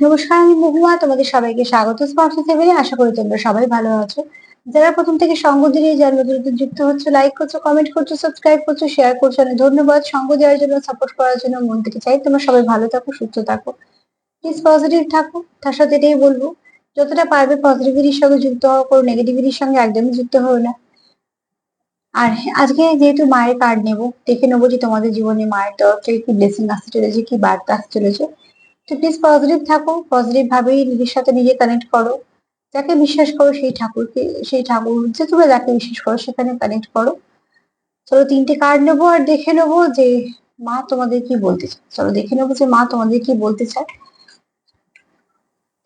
নমস্কার, আমি মহুয়া। তোমাদের সবাইকে স্বাগত স্পর্শ সেভেনে আশা করি তোমরা সবাই ভালো আছো। যারা প্রথম থেকে সঙ্গ দিয়ে যারা নতুন যুক্ত হচ্ছে লাইক করছ কমেন্ট করছ সাবস্ক্রাইব করছ শেয়ার করছ, অনেক ধন্যবাদ। সঙ্গ দেওয়ার জন্য সাপোর্ট করার জন্য মন থেকে চাই। তোমরা সবাই ভালো থাকো, সুস্থ থাকো। প্লিজ পজিটিভ থাকো। তার সাথে এটাই বলব, যতটা পারবে পজিটিভিটির সঙ্গে যুক্ত হওয়া করো নেগেটিভিটির সঙ্গে একদমই যুক্ত হও না। আর আজকে যেহেতু মায়ের কার্ড নেব, দেখে নেব যে তোমাদের জীবনে মায়ের তরফ থেকে কি ব্লেসিং আসতে চলেছে, কি বার্তা আসতে চলেছে। তো প্লিজ পজিটিভ থাকো পজিটিভ ভাবেই নিজের সাথে নিজে কানেক্ট করো। যাকে বিশ্বাস করো সেই ঠাকুরকে, সেই ঠাকুর যে তোমরা যাকে বিশ্বাস করো সেখানে কানেক্ট করো। চলো তিনটে কার্ড নেব আর দেখে নেব যে মা তোমাদের কি বলতে চায়। চলো দেখে নেব যে মা তোমাদের কি বলতে চায়।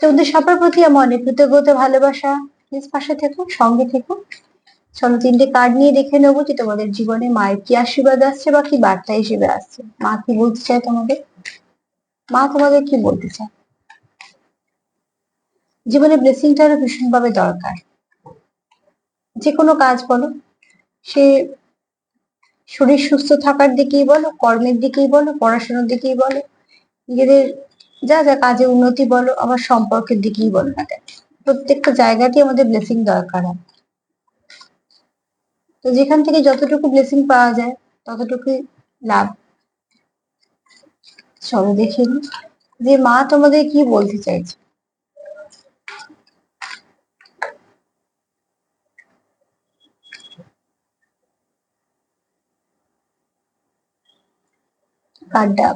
তোমাদের সবার প্রতি আমার অনেক কৃতজ্ঞতা ভালোবাসা। প্লিজ পাশে থেকো, সঙ্গে থেকো। চলো তিনটে কার্ড নিয়ে দেখে নেব যে তোমাদের জীবনে মায়ের কি আশীর্বাদ আসছে বা কি বার্তা হিসেবে আসছে। মা কি বলতে চায় তোমাদের? মা তোমাদের কি বলতে চায়? জীবনে ব্লেসিংটা আরও ভীষণভাবে দরকার। যে কোনো কাজ বলো, সে শরীর সুস্থ থাকার দিকেই বলো, কর্মের দিকেই বলো, পড়াশোনার দিকেই বলো, নিজেদের যা যা কাজে উন্নতি বলো, আবার সম্পর্কের দিকেই বলো না কেন। প্রত্যেকটা জায়গাতেই আমাদের ব্লেসিং দরকার হয়। তো যেখান থেকে যতটুকু ব্লেসিং পাওয়া যায়, ততটুকুই লাভ। চলো দেখে যে মা তোমাদের কি বলতে চাইছে? কার্ডটা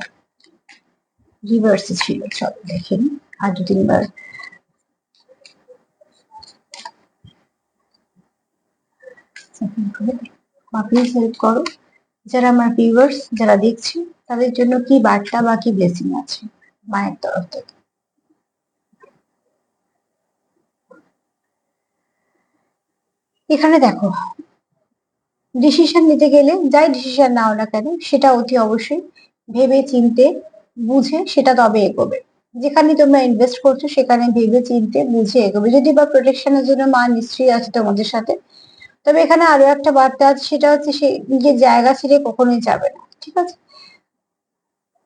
রিভার্সে ছিল চলো দেখে নিই আর দু তিনবার আপনি হেল্প করো। যারা আমার ভিউয়ার্স যারা দেখছি তাদের জন্য কি বার্তা বা কি ব্লেসিং আছে মায়ের তরফ থেকে? এখানে দেখো ডিসিশন নিতে গেলে যাই ডিসিশন নাও না কেন, সেটা অতি অবশ্যই ভেবে চিনতে বুঝে সেটা তবে এগোবে। যেখানে তোমরা ইনভেস্ট করছ, সেখানে ভেবে চিনতে বুঝে এগোবে। যদি বা প্রোটেকশনের জন্য মা নিশ্চয়ই আছে তোমাদের সাথে তবে এখানে আরও একটা বার্তা আছে, সেটা হচ্ছে সে নিজের জায়গা ছেড়ে কখনোই যাবে না, ঠিক আছে?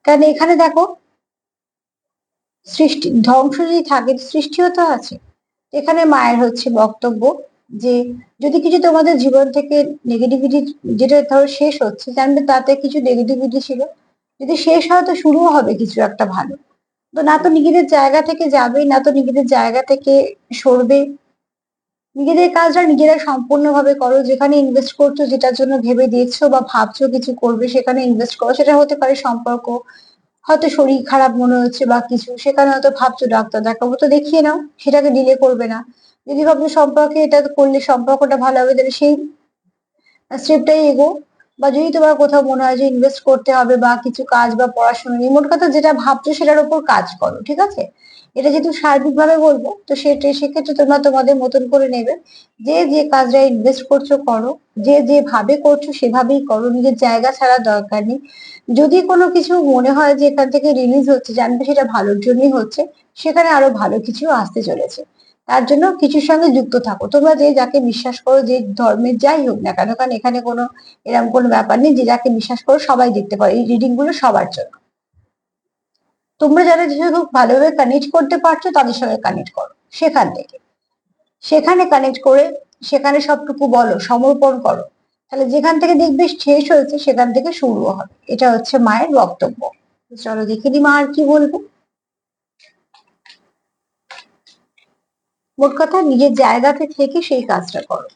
কারণ এখানে দেখো, সৃষ্টি, ধ্বংস যদি থাকে সৃষ্টিও তো আছে। এখানে মায়ের হচ্ছে বক্তব্য যে, যদি কিছু তোমাদের জীবন থেকে নেগেটিভিটি যেটা ধরো শেষ হচ্ছে, জানবে তাতে কিছু নেগেটিভিটি ছিল। যদি শেষ হয়, তো শুরুও হবে কিছু একটা ভালো। তো না তো নিজেদের জায়গা থেকে যাবে না তো নিজেদের জায়গা থেকে সরবে। নিজেদের কাজটা নিজেরা সম্পূর্ণভাবে করো। যেখানে ইনভেস্ট করছ, যেটার জন্য ভেবে দিয়েছ বা ভাবছ কিছু করবে, সেখানে ইনভেস্ট করো। সেটা হতে পারে সম্পর্ক, হয়তো শরীর খারাপ মনে হচ্ছে বা কিছু, সেখানে হয়তো ভাবছ, ডাক্তার দেখাবো তো দেখিয়ে নাও, সেটাকে ডিলে করবে না। যদি ভাবছ সম্পর্কে এটা করলে সম্পর্কটা ভালো হবে, তাহলে সেই স্টেপটাই এগো। বা যদি তোমার কোথাও মনে হয় যে ইনভেস্ট করতে হবে বা কিছু কাজ বা পড়াশোনা নিয়ে মোট কথা যেটা ভাবছ সেটার উপর কাজ করো, ঠিক আছে? এটা যেহেতু সার্বিক ভাবে বলব, তো সেটা, সেক্ষেত্রে তোমরা তোমাদের মতন করে নেবে। যে যে কাজটা ইনভেস্ট করছ করো, যে যেভাবে করছ সেভাবেই করো, নিজের জায়গা ছাড়া দরকার নেই। যদি কোনো কিছু মনে হয় যে এখান থেকে রিলিজ হচ্ছে জানবে সেটা ভালোর জন্যই হচ্ছে, সেখানে আরও ভালো কিছু আসতে চলেছে। তার জন্য কিছুর সঙ্গে যুক্ত থাকো। তোমরা যে, যাকে বিশ্বাস করো, যে ধর্মের যাই হোক না কেন, কারণ এখানে কোনো এরকম কোনো ব্যাপার নেই যে, যাকে বিশ্বাস করো সবাই দেখতে পারে। এই রিডিংগুলো সবার জন্য। তোমরা যারা যেহেতু ভালোভাবে কানেক্ট করতে পারছ, তাদের সঙ্গে কানেক্ট করো, সেখান থেকে। সেখানে কানেক্ট করে, সেখানে সবটুকু বলো, সমর্পণ করো। তাহলে যেখান থেকে দেখবে শেষ হয়েছে, সেখান থেকে শুরু হবে। এটা হচ্ছে মায়ের বক্তব্য। চলো দেখে দি মা আর কি বলব। মোট কথা নিজের জায়গাতে থেকে সেই কাজটা করো।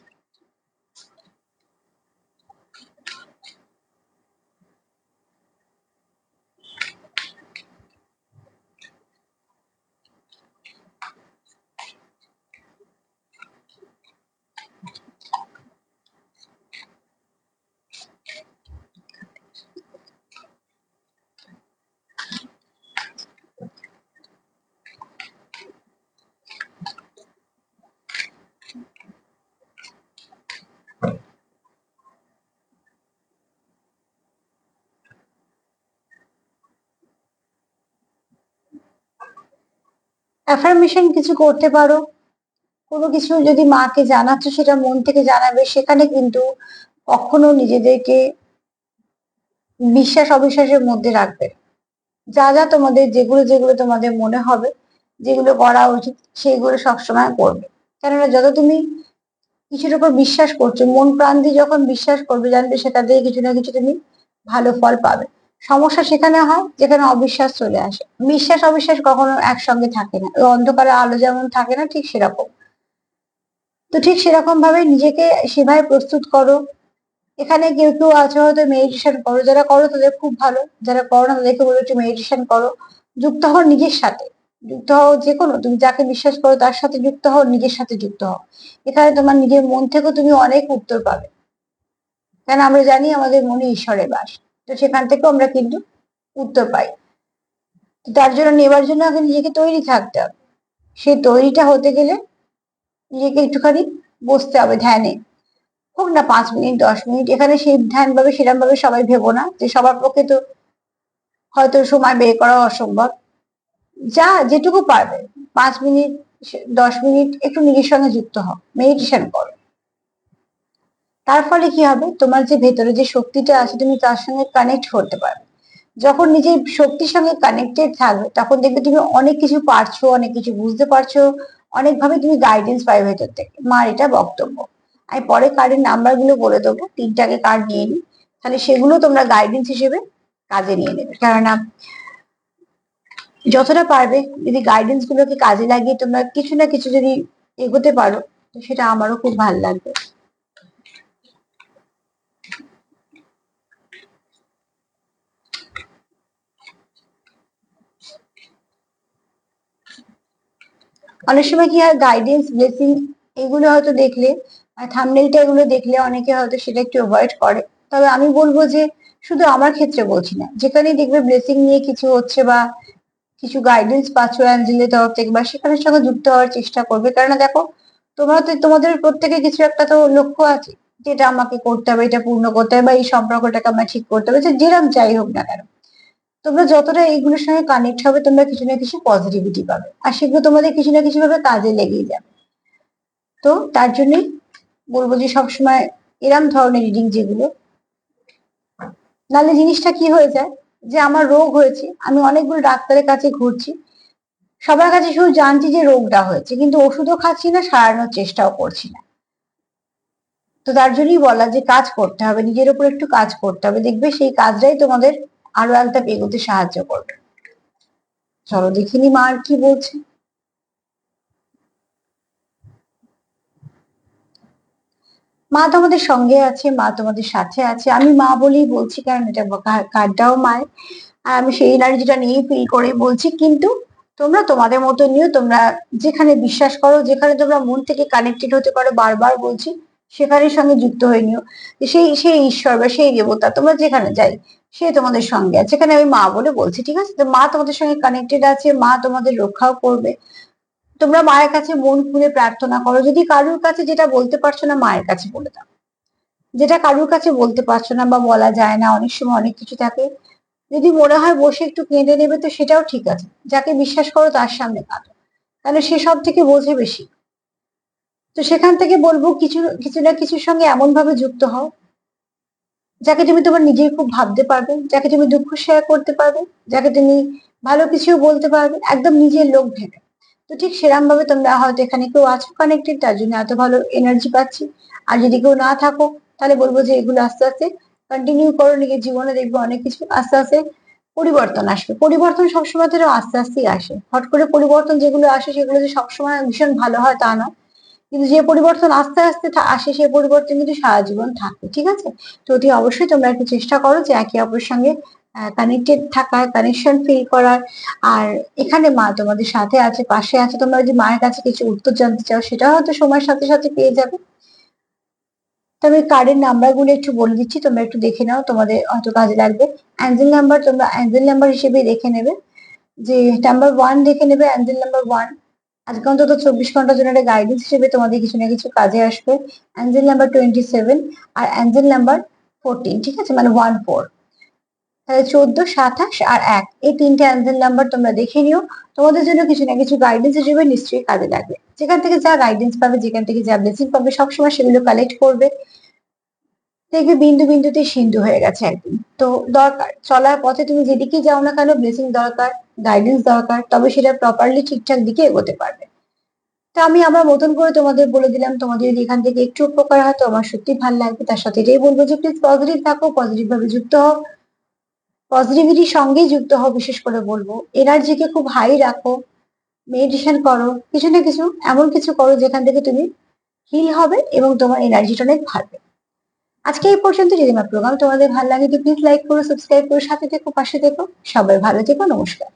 অ্যাফার্মেশন কিছু করতে পারো। কোনো কিছু যদি মাকে জানাচ্ছ, সেটা মন থেকে জানাবে। সেখানে কিন্তু কখনো নিজেদেরকে বিশ্বাস, অবিশ্বাসের মধ্যে রাখবে। যা যা তোমাদের যেগুলো যেগুলো তোমাদের মনে হবে, যেগুলো করা উচিত, সেগুলো সবসময় করবে। কেননা যত তুমি কিছুর উপর বিশ্বাস করছ, মন প্রাণ দিয়ে যখন বিশ্বাস করবে, জানবে সেটা দিয়ে কিছু না কিছু তুমি ভালো ফল পাবে। সমস্যা সেখানে হয় যেখানে অবিশ্বাস চলে আসে। বিশ্বাস অবিশ্বাস কখনো একসঙ্গে থাকে না। অন্ধকারে আলো যেমন থাকে না, ঠিক সেরকম। তো ঠিক সেরকম ভাবে নিজেকে সেভাবে প্রস্তুত করো। এখানে কেউ কেউ আছে হয়তো মেডিটেশন করো। যারা করো তাদের খুব ভালো। যারা করো না তাদেরকে বলো একটু মেডিটেশন করো। যুক্ত হও নিজের সাথে। যুক্ত হও যে কোনো, তুমি যাকে বিশ্বাস করো তার সাথে যুক্ত হও, নিজের সাথে যুক্ত হও। এখানে তোমার নিজের মন থেকেও তুমি অনেক উত্তর পাবে। কেন আমরা জানি আমাদের মনে ঈশ্বরের বাস। তো সেখান থেকেও আমরা কিন্তু উত্তর পাই। তো তার জন্য নেবার জন্য আগে নিজেকে তৈরি থাকতে হবে। সেই তৈরিটা হতে গেলে নিজেকে একটুখানি বসতে হবে ধ্যানে। হোক না পাঁচ মিনিট, দশ মিনিট, এখানে সেই ধ্যান ভাবে সেরকম ভাবে সবাই ভেবো না যে সবার পক্ষে তো হয়তো সময় বের করা অসম্ভব। যা যেটুকু পারবে, পাঁচ মিনিট, দশ মিনিট একটু নিজের সঙ্গে যুক্ত হও মেডিটেশন করো। তার ফলে কি হবে? তোমার যে ভেতরে যে শক্তিটা আছে, তুমি তার সঙ্গে কানেক্ট করতে পারবে। যখন নিজের শক্তির সঙ্গে কানেক্টেড থাকবে, তখন দেখবে তুমি অনেক কিছু পারছ, অনেক কিছু বুঝতে পারছ, অনেকভাবে তুমি গাইডেন্স পাই ভেতর থেকে। মার এটা বক্তব্য। আমি পরে কার্ডের নাম্বারগুলো বলে দেবো। তিনটাকে কার্ড নিয়ে নিই তাহলে সেগুলো তোমরা গাইডেন্স হিসেবে কাজে নিয়ে নেবে। কেননা যতটা পারবে, যদি গাইডেন্স গুলোকে কাজে লাগিয়ে তোমরা কিছু না কিছু যদি এগোতে পারো, তো সেটা আমারও খুব ভালো লাগবে। অনেক সময় কি হয় গাইডেন্স ব্লেসিং এগুলো হয়তো দেখলে থামনেলটা এগুলো দেখলে অনেকে হয়তো সেটা একটু অ্যাভয়েড করে। তবে আমি বলব যে শুধু আমার ক্ষেত্রে বলছি না, যেখানেই দেখবে ব্লেসিং নিয়ে কিছু হচ্ছে বা কিছু গাইডেন্স পাচ্ছ অ্যাঞ্জেলের তরফ থেকে বা সেখানের সঙ্গে যুক্ত হওয়ার চেষ্টা করবে। কারণ দেখো, তোমরা তো, তোমাদের প্রত্যেকে কিছু একটা তো লক্ষ্য আছে, যেটা আমাকে করতে হবে, এটা পূর্ণ করতে হবে বা এই সম্পর্কটাকে আমার ঠিক করতে হবে যেরকম যাই হোক না কেন। তোমরা যতটা এইগুলোর সঙ্গে কানেক্ট হবে, তোমরা কিছু না কিছু পজিটিভিটি পাবে। আর সেগুলো তোমাদের কিছু না কিছু ভাবে কাজে লেগেই যাবে। তো তার জন্যই বলব যে সবসময় এরম ধরনের রিডিং যেগুলো, নাহলে জিনিসটা কি হয়ে যায়? যে আমার রোগ হয়েছে, আমি অনেকগুলো ডাক্তারের কাছে ঘুরছি, সবার কাছে শুধু জানছি যে রোগটা হয়েছে, কিন্তু ওষুধও খাচ্ছি না, সারানোর চেষ্টাও করছি না। তো তার জন্যই বলা যে কাজ করতে হবে, নিজের উপর একটু কাজ করতে হবে। দেখবে সেই কাজটাই তোমাদের আরও একটা এগোতে সাহায্য করবে। চলো দেখিনি মা আর কি বলছে। মা তোমাদের সঙ্গে আছে, মা তোমাদের সাথে আছে। আমি মা বলেই বলছি, কারণ এটা কার্ডটাও মায়ের আর আমি সেই এনার্জিটা নিয়েই ফিল করে বলছি, কিন্তু তোমরা তোমাদের মতো নিয়েও তোমরা যেখানে বিশ্বাস করো, যেখানে তোমরা মন থেকে কানেক্টেড হতে পারো, বারবার বলছি সেখানের সঙ্গে যুক্ত হয়ে নিও সেই সেই ঈশ্বর বা সেই দেবতা, তোমরা যেখানে যাই, সে তোমাদের সঙ্গে আছে। এখানে আমি মা বলে বলছি, ঠিক আছে? মা তোমাদের সঙ্গে কানেক্টেড আছে, মা তোমাদের রক্ষাও করবে। তোমরা মায়ের কাছে মন খুলে প্রার্থনা করো। যদি কারুর কাছে যেটা বলতে পারছ না, মায়ের কাছে বলে দাও। যেটা কারুর কাছে বলতে পারছ না বা বলা যায় না, অনেক সময় অনেক কিছু থাকে। যদি মনে হয় বসে একটু কেঁদে নেবে, তো সেটাও ঠিক আছে। যাকে বিশ্বাস করো, তার সামনে কাঁদো। তাহলে সে সব থেকে বোঝে বেশি। তো সেখান থেকে বলব কিছু কিছু না কিছুর সঙ্গে এমন ভাবে যুক্ত হও, যাকে তুমি তোমার নিজেই খুব ভাবতে পারবে, যাকে তুমি দুঃখ শেয়ার করতে পারবে, যাকে তুমি ভালো কিছু বলতে পারবে, একদম নিজের লোক ভেবে তো ঠিক সেরকম ভাবে তোমরা হয়তো এখানে কেউ আছো কানেক্টেড তার জন্য এত ভালো এনার্জি পাচ্ছি। আর যদি কেউ না থাকো, তাহলে বলব যে এগুলো আস্তে আস্তে কন্টিনিউ করো, নিজের জীবনে দেখবে অনেক কিছু আস্তে আস্তে পরিবর্তন আসবে। পরিবর্তন সবসময় ধরো আস্তে আস্তেই আসে। হট করে পরিবর্তন যেগুলো আসে, সেগুলো যে সবসময় ভীষণ ভালো হয় তা না কিন্তু যে পরিবর্তন আস্তে আস্তে আসে সেই পরিবর্তন কিন্তু সারা জীবন থাকবে ঠিক আছে? তো অতি অবশ্যই তোমরা একটু চেষ্টা করো যে একে অপরের সঙ্গে কানেক্টেড থাকার কানেকশন ফিল করার। আর এখানে মা তোমাদের সাথে আছে, পাশে আছে, তোমরা যদি মায়ের কাছে কিছু উত্তর জানতে চাও সেটাও হয়তো সময়ের সাথে সাথে পেয়ে যাবে। তবে কার্ডের নাম্বারগুলো একটু বলে দিচ্ছি, তোমরা একটু দেখে নাও, তোমাদের হয়তো কাজে লাগবে। অ্যাঞ্জেল নাম্বার তোমরা অ্যাঞ্জেল নাম্বার হিসেবে দেখে নেবে। যে নাম্বার ওয়ান দেখে নেবে অ্যাঞ্জেল নাম্বার ওয়ান আজকে অন্তত চব্বিশ ঘণ্টার জন্য একটা গাইডেন্স হিসেবে তোমাদের কিছু না কিছু কাজে আসবে। অ্যাঞ্জেল নাম্বার টোয়েন্টি সেভেন আর অ্যাঞ্জেল নাম্বার ফোরটিন ঠিক আছে? মানে ওয়ান ফোর তাহলে চোদ্দ, সাতাশ আর এক, এই তিনটে অ্যাঞ্জেল নাম্বার তোমরা দেখে নিও। তোমাদের জন্য কিছু না কিছু গাইডেন্স হিসেবে নিশ্চয়ই কাজে লাগবে। যেখান থেকে যা গাইডেন্স পাবে, যেখান থেকে যা ব্লেসিং পাবে, সবসময় সেগুলো কালেক্ট করবে। দেখবে বিন্দু বিন্দুতে সিন্ধু হয়ে গেছে একদিন। তো দরকার, চলার পথে তুমি যেদিকে যাও না কেন ব্লেসিং দরকার গাইডেন্স দরকার, তবে সেটা প্রপারলি ঠিকঠাক দিকে এগোতে পারবে। তা আমি আমার মতন করে তোমাদের বলে দিলাম, তোমাদের যদি এখান থেকে একটু উপকার হয় তো আমার সত্যি ভালো লাগবে। তার সাথে এটাই বলব যে প্লিজ পজিটিভ থাকো পজিটিভ ভাবে যুক্ত হও। পজিটিভিটির সঙ্গেই যুক্ত হও, বিশেষ করে বলব। এনার্জিকে খুব হাই রাখো মেডিটেশন করো, কিছু না কিছু এমন কিছু করো যেখান থেকে তুমি হিল হবে এবং তোমার এনার্জিটা অনেক বাড়বে। আজকে এই পর্যন্ত। যদি আমার প্রোগ্রাম তোমাদের ভালো লাগে, তো প্লিজ লাইক করো সাবস্ক্রাইব করো, সাথে থেকো, পাশে থেকো। সবাই ভালো থেকো, নমস্কার।